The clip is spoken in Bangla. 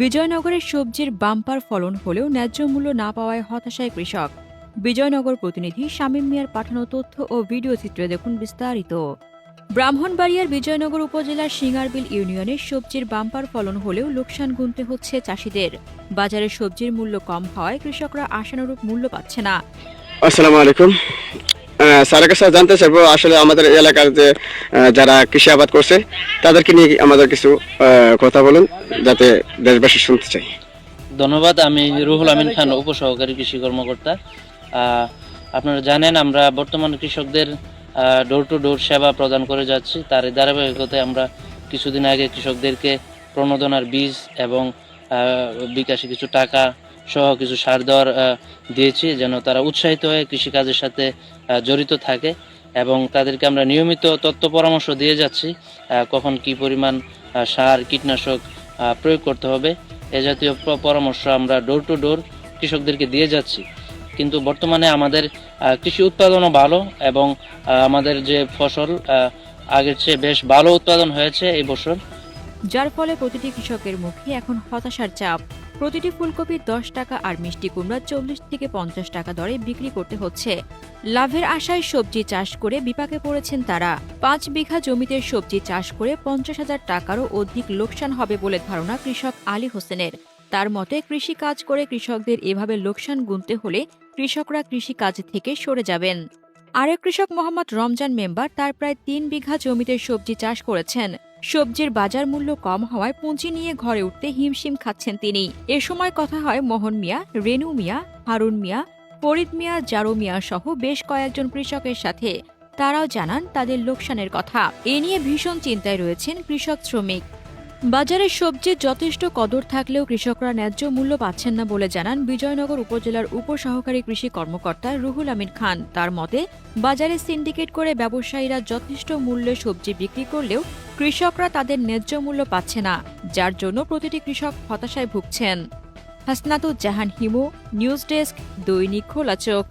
বিজয়নগরের সবজির বাম্পার ফলন হলেও ন্যায্য মূল্য না পাওয়ায় হতাশায় কৃষক। বিজয়নগর প্রতিনিধি শামীম মিয়ার পাঠানো তথ্য ও ভিডিও চিত্রে দেখুন বিস্তারিত। ব্রাহ্মণবাড়িয়ার বিজয়নগর উপজেলার সিঙ্গারবিল ইউনিয়নে সবজির বাম্পার ফলন হলেও লোকসান গুনতে হচ্ছে চাষিদের। বাজারে সবজির মূল্য কম হওয়ায় কৃষকরা আশানুরূপ মূল্য পাচ্ছে না। আসসালামু আলাইকুম। স্যারের কাছে জানতে চাইব, আসলে আমাদের এলাকার যে যারা কৃষি আবাদ করছে, তাদেরকে নিয়ে আমাদের কিছু কথা বলুন, যাতে দেশবাসী শুনতে চাই। ধন্যবাদ, আমি রুহুল আমিন খান, উপসহকারী কৃষি কর্মকর্তা। আপনারা জানেন, আমরা বর্তমান কৃষকদের ডোর টু ডোর সেবা প্রদান করে যাচ্ছি। তার ধারাবাহিকতায় আমরা কিছুদিন আগে কৃষকদেরকে প্রণোদনার বীজ এবং বিকাশে কিছু টাকা সহ কিছু সার দেওয়ার দিয়েছি যেন তারা উৎসাহিত হয়ে কৃষিকাজের সাথে জড়িত থাকে এবং তাদেরকে আমরা নিয়মিত তথ্য পরামর্শ দিয়ে যাচ্ছি কখন কি পরিমাণ সার, কীটনাশক প্রয়োগ করতে হবে। এ জাতীয় পরামর্শ আমরা ডোর টু ডোর কৃষকদেরকে দিয়ে যাচ্ছি। কিন্তু বর্তমানে আমাদের কৃষি উৎপাদনও ভালো এবং আমাদের যে ফসল আগের চেয়ে বেশ ভালো উৎপাদন হয়েছে এই বছর। যার ফলে প্রতিটি কৃষকের মুখে এখন হতাশার চাপ। প্রতিটি ফুলকপি দশ টাকা আর মিষ্টি কুমড়া চল্লিশ থেকে পঞ্চাশ টাকা দরে বিক্রি করতে হচ্ছে। লাভের আশায় সবজি চাষ করে বিপাকে পড়েছেন তারা। পাঁচ বিঘা জমিতে সবজি চাষ করে পঞ্চাশ হাজার টাকারও অধিক লোকসান হবে বলে ধারণা কৃষক আলী হোসেনের। তার মতে, কৃষি কাজ করে কৃষকদের এভাবে লোকসান গুনতে হলে কৃষকরা কৃষি কাজ থেকে সরে যাবেন। আরেক কৃষক মোহাম্মদ রমজান মেম্বার তার প্রায় তিন বিঘা জমিতে সবজি চাষ করেছেন। সবজির বাজার মূল্য কম হওয়ায় পুঁজি নিয়ে ঘরে উঠতে হিমশিম খাচ্ছেন তিনি। এ সময় কথা হয় মোহন মিয়া, রেনু মিয়া, হারুন মিয়া, ফরিদ মিয়া, জারু মিয়া সহ বেশ কয়েকজন কৃষকের সাথে। তারাও জানান তাদের লোকসানের কথা। এ নিয়ে ভীষণ চিন্তায় রয়েছেন কৃষক শ্রমিক। বাজারে সবজির যথেষ্ট কদর থাকলেও কৃষকরা ন্যায্য মূল্য পাচ্ছেন না বলে জানান বিজয়নগর উপজেলার উপসহকারী কৃষি কর্মকর্তা রুহুল আমিন খান। তার মতে, বাজারে সিন্ডিকেট করে ব্যবসায়ীরা যথেষ্ট মূল্যে সবজি বিক্রি করলেও কৃষকরা তাদের ন্যায্য মূল্য পাচ্ছে না, যার জন্য প্রতিটি কৃষক হতাশায় ভুগছেন। হাসনাতুজ্জাহান হিমু, নিউজ ডেস্ক, দৈনিক খোলা চোখ